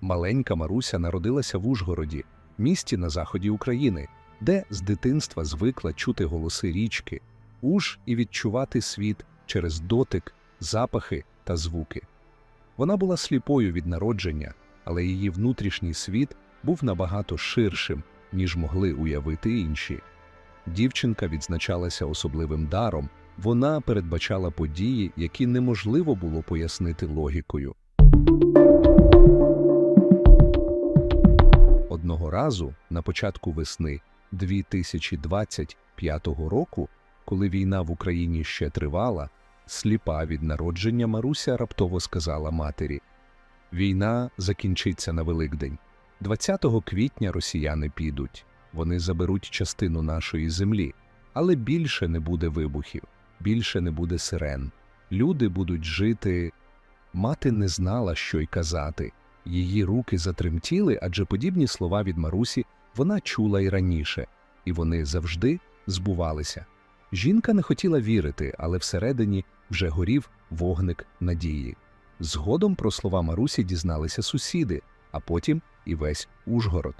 Маленька Маруся народилася в Ужгороді, місті на заході України, де з дитинства звикла чути голоси річки, уж і відчувати світ через дотик, запахи та звуки. Вона була сліпою від народження, але її внутрішній світ був набагато ширшим, ніж могли уявити інші. Дівчинка відзначалася особливим даром, вона передбачала події, які неможливо було пояснити логікою. Одного разу, на початку весни 2025 року, коли війна в Україні ще тривала, сліпа від народження Маруся раптово сказала матері: Війна закінчиться на Великдень. 20 квітня росіяни підуть. Вони заберуть частину нашої землі, але більше не буде вибухів, більше не буде сирен. Люди будуть жити. Мати не знала, що й казати. Її руки затремтіли, адже подібні слова від Марусі вона чула й раніше, і вони завжди збувалися. Жінка не хотіла вірити, але всередині вже горів вогник надії. Згодом про слова Марусі дізналися сусіди, а потім і весь Ужгород.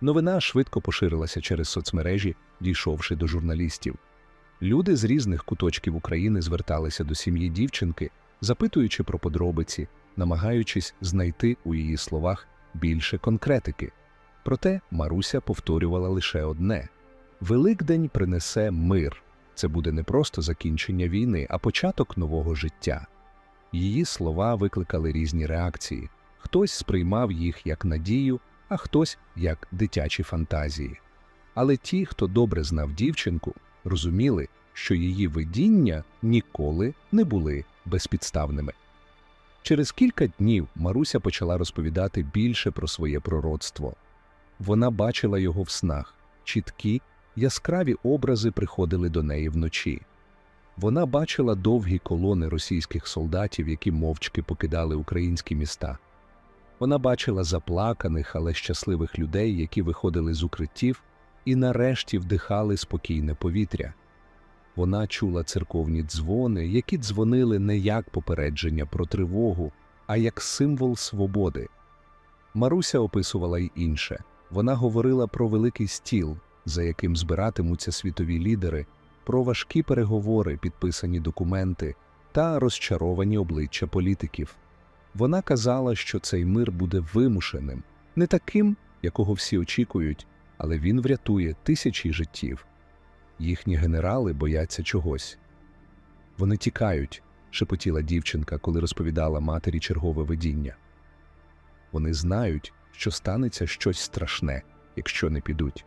Новина швидко поширилася через соцмережі, дійшовши до журналістів. Люди з різних куточків України зверталися до сім'ї дівчинки, запитуючи про подробиці, намагаючись знайти у її словах більше конкретики. Проте Маруся повторювала лише одне: Великдень принесе мир. Це буде не просто закінчення війни, а початок нового життя. Її слова викликали різні реакції. Хтось сприймав їх як надію, а хтось як дитячі фантазії. Але ті, хто добре знав дівчинку, розуміли, що її видіння ніколи не були безпідставними. Через кілька днів Маруся почала розповідати більше про своє пророцтво. Вона бачила його в снах, чіткі, яскраві образи приходили до неї вночі. Вона бачила довгі колони російських солдатів, які мовчки покидали українські міста. Вона бачила заплаканих, але щасливих людей, які виходили з укриттів і нарешті вдихали спокійне повітря. Вона чула церковні дзвони, які дзвонили не як попередження про тривогу, а як символ свободи. Маруся описувала й інше. Вона говорила про великий стіл, за яким збиратимуться світові лідери, про важкі переговори, підписані документи та розчаровані обличчя політиків. Вона казала, що цей мир буде вимушеним, не таким, якого всі очікують, але він врятує тисячі життів. Їхні генерали бояться чогось. Вони тікають, шепотіла дівчинка, коли розповідала матері чергове видіння. Вони знають, що станеться щось страшне, якщо не підуть.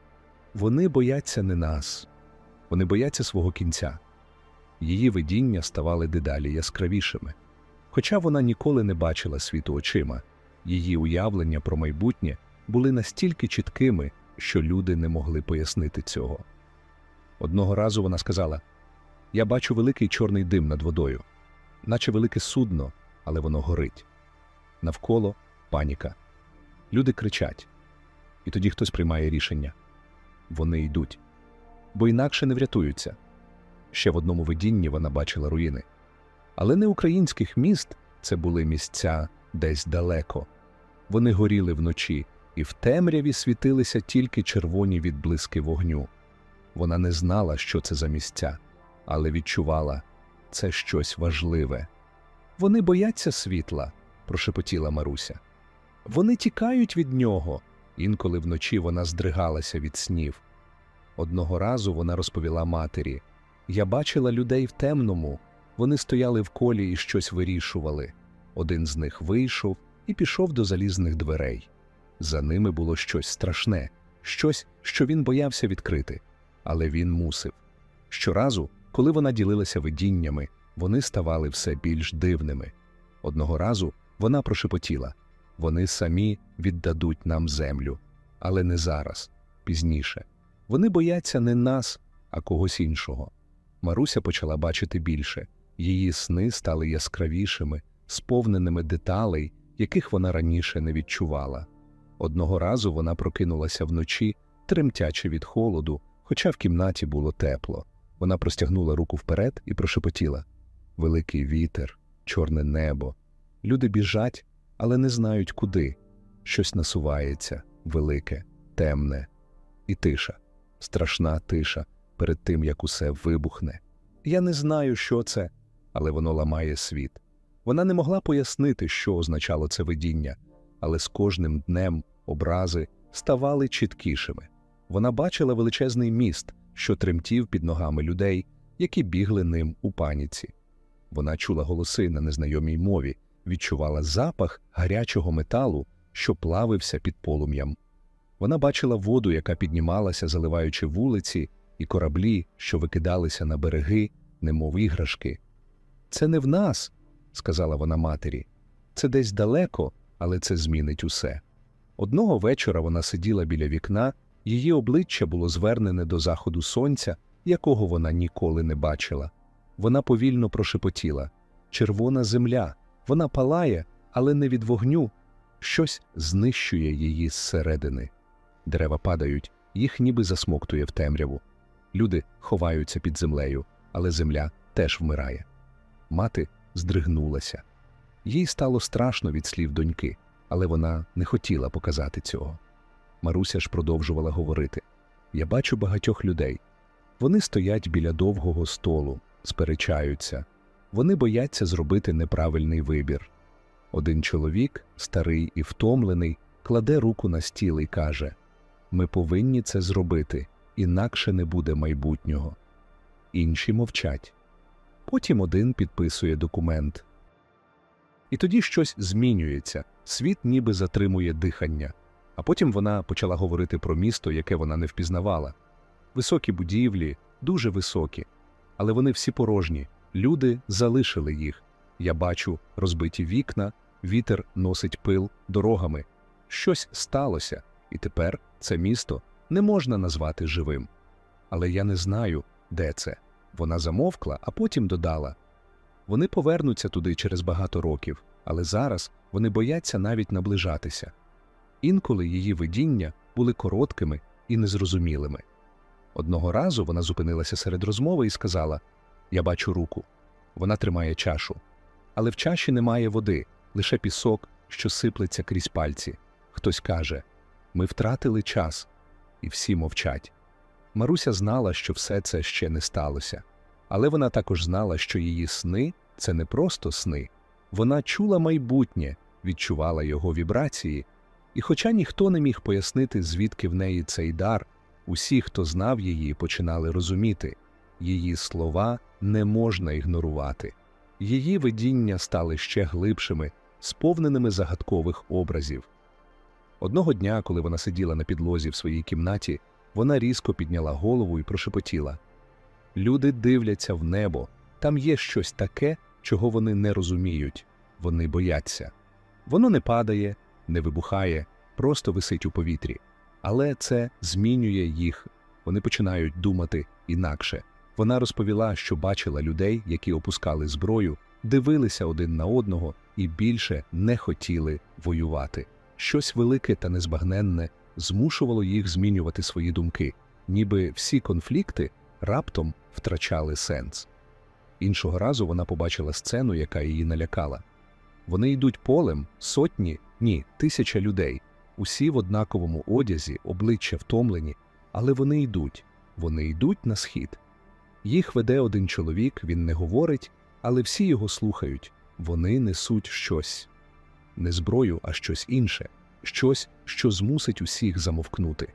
Вони бояться не нас, вони бояться свого кінця. Її видіння ставали дедалі яскравішими. Хоча вона ніколи не бачила світу очима, її уявлення про майбутнє були настільки чіткими, що люди не могли пояснити цього. Одного разу вона сказала: Я бачу великий чорний дим над водою, наче велике судно, але воно горить. Навколо паніка. Люди кричать, і тоді хтось приймає рішення вони йдуть, бо інакше не врятуються. Ще в одному видінні вона бачила руїни. Але не українських міст це були місця десь далеко. Вони горіли вночі, і в темряві світилися тільки червоні відблиски вогню. Вона не знала, що це за місця, але відчувала це щось важливе. Вони бояться світла, прошепотіла Маруся. Вони тікають від нього. Інколи вночі вона здригалася від снів. Одного разу вона розповіла матері Я бачила людей в темному. Вони стояли в колі і щось вирішували. Один з них вийшов і пішов до залізних дверей. За ними було щось страшне, щось, що він боявся відкрити, але він мусив. Щоразу, коли вона ділилася видіннями, вони ставали все більш дивними. Одного разу вона прошепотіла вони самі віддадуть нам землю, але не зараз, пізніше. Вони бояться не нас, а когось іншого. Маруся почала бачити більше. Її сни стали яскравішими, сповненими деталей, яких вона раніше не відчувала. Одного разу вона прокинулася вночі, тремтячи від холоду, хоча в кімнаті було тепло. Вона простягнула руку вперед і прошепотіла великий вітер, чорне небо. Люди біжать, але не знають куди. Щось насувається, велике, темне, і тиша, страшна тиша перед тим, як усе вибухне. Я не знаю, що це, але воно ламає світ. Вона не могла пояснити, що означало це видіння, але з кожним днем образи ставали чіткішими. Вона бачила величезний міст, що тремтів під ногами людей, які бігли ним у паніці. Вона чула голоси на незнайомій мові, відчувала запах гарячого металу, що плавився під полум'ям. Вона бачила воду, яка піднімалася, заливаючи вулиці, і кораблі, що викидалися на береги, немов іграшки. Це не в нас, сказала вона матері. Це десь далеко, але це змінить усе. Одного вечора вона сиділа біля вікна, її обличчя було звернене до заходу сонця, якого вона ніколи не бачила. Вона повільно прошепотіла червона земля, вона палає, але не від вогню. Щось знищує її зсередини. Дерева падають, їх ніби засмоктує в темряву. Люди ховаються під землею, але земля теж вмирає. Мати здригнулася. Їй стало страшно від слів доньки, але вона не хотіла показати цього. Маруся ж продовжувала говорити Я бачу багатьох людей. Вони стоять біля довгого столу, сперечаються, вони бояться зробити неправильний вибір. Один чоловік, старий і втомлений, кладе руку на стіл і каже Ми повинні це зробити, інакше не буде майбутнього. Інші мовчать. Потім один підписує документ. І тоді щось змінюється, світ ніби затримує дихання. А потім вона почала говорити про місто, яке вона не впізнавала. Високі будівлі, дуже високі, але вони всі порожні. Люди залишили їх. Я бачу розбиті вікна, вітер носить пил дорогами. Щось сталося, і тепер це місто не можна назвати живим. Але я не знаю, де це. Вона замовкла, а потім додала вони повернуться туди через багато років, але зараз вони бояться навіть наближатися. Інколи її видіння були короткими і незрозумілими. Одного разу вона зупинилася серед розмови і сказала Я бачу руку. Вона тримає чашу. Але в чаші немає води, лише пісок, що сиплеться крізь пальці. Хтось каже Ми втратили час, і всі мовчать. Маруся знала, що все це ще не сталося, але вона також знала, що її сни це не просто сни. Вона чула майбутнє, відчувала його вібрації, і, хоча ніхто не міг пояснити, звідки в неї цей дар, усі, хто знав її, починали розуміти її слова не можна ігнорувати. Її видіння стали ще глибшими, сповненими загадкових образів. Одного дня, коли вона сиділа на підлозі в своїй кімнаті, вона різко підняла голову і прошепотіла Люди дивляться в небо, там є щось таке, чого вони не розуміють, вони бояться. Воно не падає, не вибухає, просто висить у повітрі. Але це змінює їх, вони починають думати інакше. Вона розповіла, що бачила людей, які опускали зброю, дивилися один на одного і більше не хотіли воювати. Щось велике та незбагненне змушувало їх змінювати свої думки, ніби всі конфлікти раптом втрачали сенс. Іншого разу вона побачила сцену, яка її налякала. Вони йдуть полем сотні, ні, тисяча людей, усі в однаковому одязі, обличчя втомлені, але вони йдуть, вони йдуть на схід. Їх веде один чоловік, він не говорить, але всі його слухають. Вони несуть щось. Не зброю, а щось інше, щось, що змусить усіх замовкнути.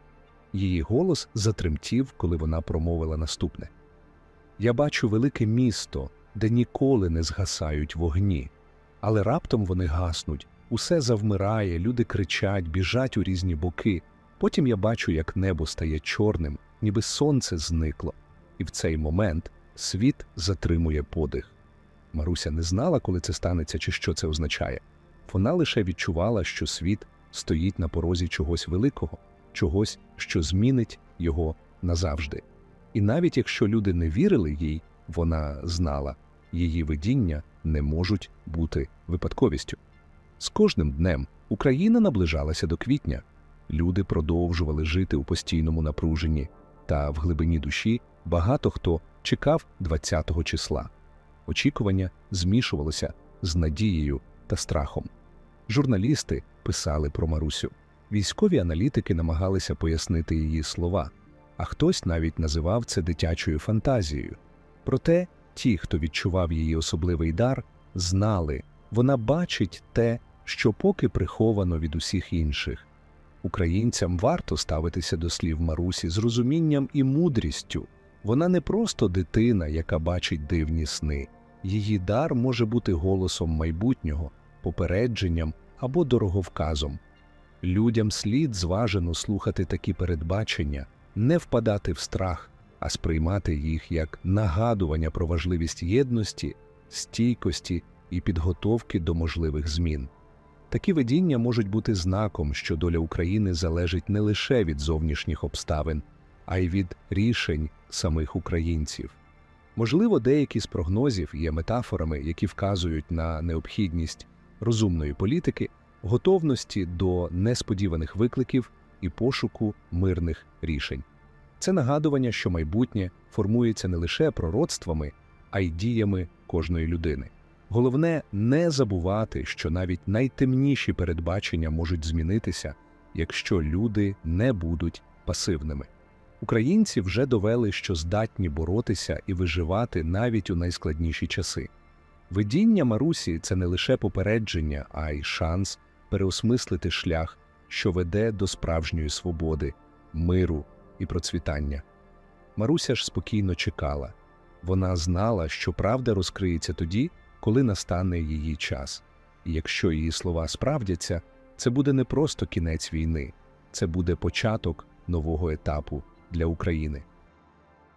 Її голос затремтів, коли вона промовила наступне. Я бачу велике місто, де ніколи не згасають вогні, але раптом вони гаснуть, усе завмирає, люди кричать, біжать у різні боки. Потім я бачу, як небо стає чорним, ніби сонце зникло, і в цей момент світ затримує подих. Маруся не знала, коли це станеться чи що це означає. Вона лише відчувала, що світ стоїть на порозі чогось великого, чогось, що змінить його назавжди. І навіть якщо люди не вірили їй, вона знала, її видіння не можуть бути випадковістю. З кожним днем Україна наближалася до квітня. Люди продовжували жити у постійному напруженні, та в глибині душі багато хто чекав 20-го числа. Очікування змішувалося з надією та страхом. Журналісти писали про Марусю. Військові аналітики намагалися пояснити її слова, а хтось навіть називав це дитячою фантазією. Проте ті, хто відчував її особливий дар, знали, вона бачить те, що поки приховано від усіх інших. Українцям варто ставитися до слів Марусі з розумінням і мудрістю. Вона не просто дитина, яка бачить дивні сни. Її дар може бути голосом майбутнього, попередженням або дороговказом. Людям слід зважено слухати такі передбачення, не впадати в страх, а сприймати їх як нагадування про важливість єдності, стійкості і підготовки до можливих змін. Такі видіння можуть бути знаком, що доля України залежить не лише від зовнішніх обставин, а й від рішень самих українців. Можливо, деякі з прогнозів є метафорами, які вказують на необхідність розумної політики, готовності до несподіваних викликів і пошуку мирних рішень. Це нагадування, що майбутнє формується не лише пророцтвами, а й діями кожної людини. Головне не забувати, що навіть найтемніші передбачення можуть змінитися, якщо люди не будуть пасивними. Українці вже довели, що здатні боротися і виживати навіть у найскладніші часи. Видіння Марусі це не лише попередження, а й шанс переосмислити шлях, що веде до справжньої свободи, миру і процвітання. Маруся ж спокійно чекала. Вона знала, що правда розкриється тоді, коли настане її час. І якщо її слова справдяться, це буде не просто кінець війни, це буде початок нового етапу для України.